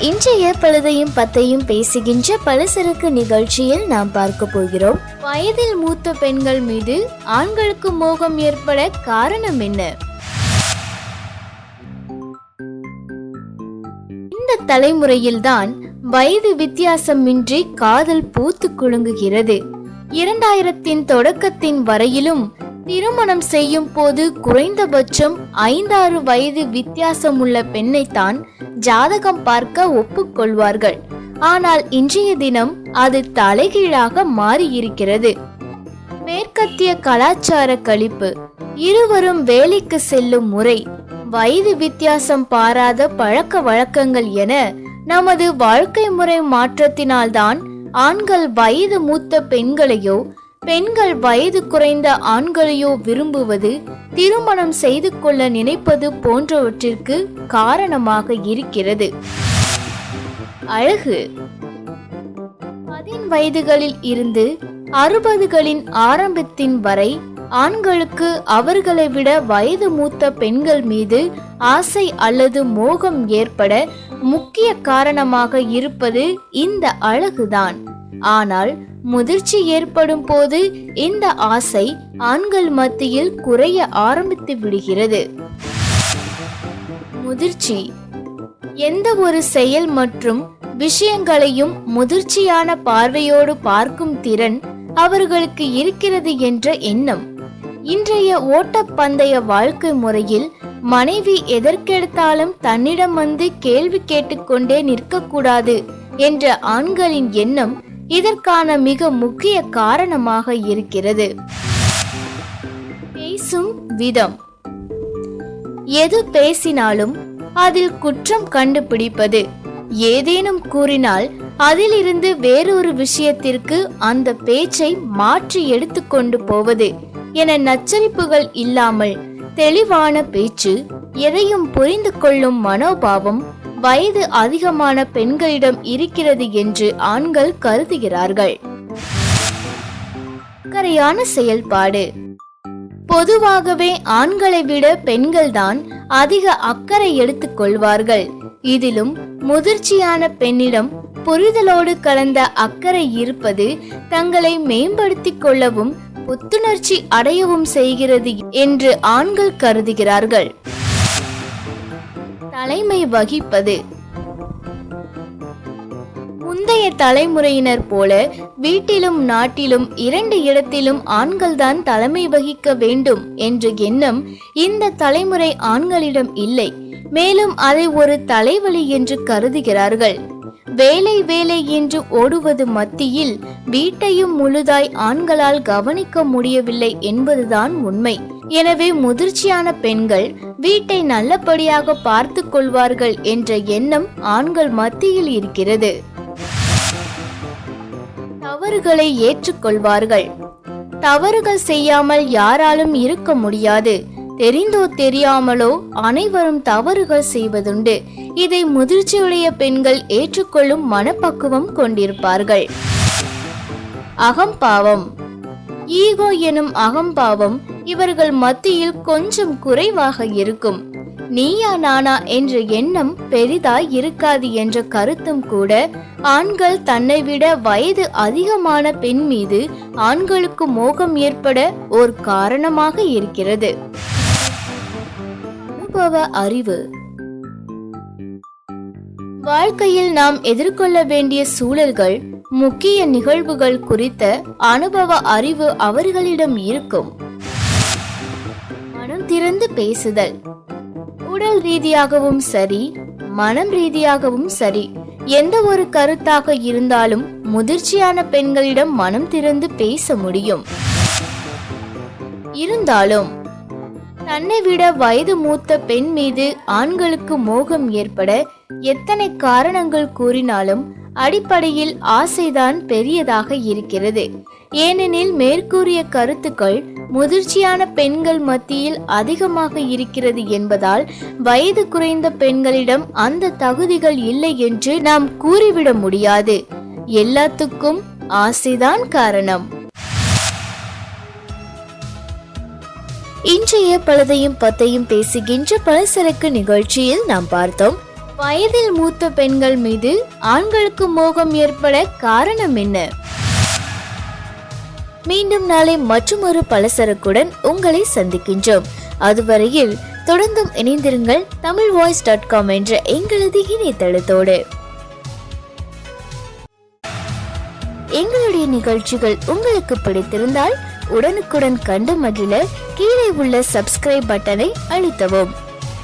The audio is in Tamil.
இன்றைய பழுதையும் பத்தையும் பேசுகின்ற பலசரக்கு நிகழ்ச்சியில் நாம் பார்க்க போகிறோம். வயதில் மூத்த பெண்கள் மீது ஆண்களுக்கு மோகம் ஏற்பட காரணம் என்ன? இந்த தலைமுறையில்தான் வயது வித்தியாசமின்றி காதல் பூத்து குலுங்குகிறது. இரண்டாயிரத்தின் தொடக்கத்தின் வரையிலும் திருமணம் செய்யும் போது குறைந்தபட்சம் ஐந்தாறு வயது வித்தியாசமுள்ள பெண்ணைத்தான் ஜாதகம் பார்க்க ஒப்புக்கொள்வார்கள். ஆனால் இன்றைய தினம் அது தலைகீழாக மாறியிருக்கிறது. மேற்கத்திய கலாச்சார கழிப்பு இருவரும் வேலைக்கு செல்லும் முறை வயது வித்தியாசம் பாராத பழக்க வழக்கங்கள் என நமது வாழ்க்கை முறை மாற்றத்தினால்தான் ஆண்கள் வயது மூத்த பெண்களையோ பெண்கள் வயது குறைந்த ஆண்களையோ விரும்புவது திருமணம் செய்து கொள்ள நினைப்பது போன்றவற்றிற்கு காரணமாக இருக்கிறது. அழகு. பதின் வயதுகளில் இருந்து அறுபதுகளின் ஆரம்பத்தின் வரை ஆண்களுக்கு அவர்களை விட வயது மூத்த பெண்கள் மீது ஆசை அல்லது மோகம் ஏற்பட முக்கிய காரணமாக இருப்பது இந்த அழகுதான். ஆனால் முதிர்ச்சி ஏற்படும் போது இந்த ஆசை ஆண்கள் மத்தியில் குறைய ஆரம்பித்து விடுகிறது. முதிர்ச்சி. எந்த ஒரு செயல் மற்றும் விஷயங்களையும் முதிர்ச்சியான பார்வையோடு பார்க்கும் திறன் அவர்களுக்கு இருக்கிறது என்ற எண்ணம். இன்றைய ஓட்டப்பந்தய வாழ்க்கை முறையில் மனைவி எதற்கெடுத்தாலும் தன்னிடம் வந்து கேள்வி கேட்டுக்கொண்டே நிற்கக்கூடாது என்ற ஆண்களின் எண்ணம் இதற்கான மிக முக்கிய காரணமாக இருக்கிறது. பேசும் விதம். எது பேசினாலும் அதில் குற்றம் கண்டுபிடிப்பது. ஏதேனும் கூறினால் அதிலிருந்து வேறொரு விஷயத்திற்கு அந்த பேச்சை மாற்றி எடுத்துக்கொண்டு போவது என நச்சரிப்புகள் இல்லாமல் தெளிவான பேச்சு எதையும் புரிந்து கொள்ளும் மனோபாவம் வயது அதிகமான பெண்களிடம் இருக்கிறது என்று ஆண்கள் கருதுகிறார்கள். அக்கறையான செயல்பாடு. பொதுவாகவே ஆண்களை விட பெண்கள்தான் அதிக அக்கறை எடுத்துக் கொள்வார்கள். இதிலும் முதிர்ச்சியான பெண்ணிடம் புரிதலோடு கலந்த அக்கறை இருப்பது தங்களை மேம்படுத்திக் கொள்ளவும் புத்துணர்ச்சி அடையவும் செய்கிறது என்று ஆண்கள் கருதுகிறார்கள். தலைமை வகிப்பது. முந்தைய தலைமுறையினர் போல வீட்டிலும் நாட்டிலும் இரண்டு இடத்திலும் ஆண்கள்தான் தலைமை வகிக்க வேண்டும் என்ற எண்ணம் இந்த தலைமுறை ஆண்களிடம் இல்லை. மேலும் அதை ஒரு தலைவலி என்று கருதுகிறார்கள். வேலை வேலை என்று ஓடுவது மத்தியில் வீட்டையும் முழுதாய் ஆண்களால் கவனிக்க முடியவில்லை என்பதுதான் உண்மை. எனவே முதிர்ச்சியான பெண்கள் வீட்டை நல்லபடியாக பார்த்து கொள்வார்கள் என்ற எண்ணம் ஆண்கள் மத்தியில் இருக்கிறது. தவறுகளை ஏற்றுக்கொள்வார்கள். தவறுகள் செய்யாமல் யாராலும் இருக்க முடியாது. தெரிந்தோ தெரியாமலோ அனைவரும் தவறுகள் செய்வதுண்டு. இதை முதிர்ச்சியுடைய பெண்கள் ஏற்றுக்கொள்ளும் மனப்பக்குவம் கொண்டிருப்பார்கள். அகம்பாவம். ஈகோ எனும் அகம்பாவம் இவர்கள் மத்தியில் கொஞ்சம் குறைவாக இருக்கும். நீயா நானா என்ற எண்ணம் பெரிதாய் இருக்காது என்ற கருத்தும் கூட ஆண்கள் தன்னை விட வயது அதிகமான பெண் மீது ஆண்களுக்கு மோகம் ஏற்பட ஒரு காரணமாக இருக்கிறது. அனுபவ அறிவு. வாழ்க்கையில் நாம் எதிர்கொள்ள வேண்டிய சூழல்கள் முக்கிய நிகழ்வுகள் குறித்த அனுபவ அறிவு அவர்களிடம் இருக்கும். திறந்து பேசுதல். உடல் ரீதியாகவும் சரி மனம் ரீதியாகவும் சரி எந்த ஒரு கருத்தாக இருந்தாலும் முதிர்ச்சியான பெண்களிடம் மனம் திறந்து பேச முடியும். இருந்தாலும் தன்னை விட வயது மூத்த பெண் மீது ஆண்களுக்கு மோகம் ஏற்பட எத்தனை காரணங்கள் கூறினாலும் அடிப்படையில் ஆசைதான் பெரியதாக இருக்கிறது. ஏனெனில் மேற்கூறிய கருத்துக்கள் முதிர்ச்சியான பெண்கள் மத்தியில் அதிகமாக இருக்கிறது என்பதால் வயது குறைந்த பெண்களிடம் அந்த தகுதிகள் இல்லை என்று நாம் கூறிவிட முடியாது. எல்லாத்துக்கும் ஆசைதான் காரணம். இன்றைய பழதையும் பத்தையும் பேசுகின்ற பலசரக்கு நிகழ்ச்சியில் நாம் பார்த்தோம். வயதில் மூத்த பெண்கள் மீது ஆண்களுக்கு மோகம் ஏற்பட காரணம் என்ன? மீண்டும் நாளை மற்றொரு பலசரக்குடன் உங்களை சந்திக்கின்றோம். அதுவரையில் தொடர்ந்தும் இணைந்திருங்கள் தமிழ் வாய்ஸ் டாட் காம் என்ற எங்களது இணையதளத்தோடு. எங்களுடைய நிகழ்ச்சிகள் உங்களுக்கு பிடித்திருந்தால் உடனுக்குடன் கண்டு மகிழ கீழே உள்ள சப்ஸ்கிரைப் பட்டனை அழுத்தவும்.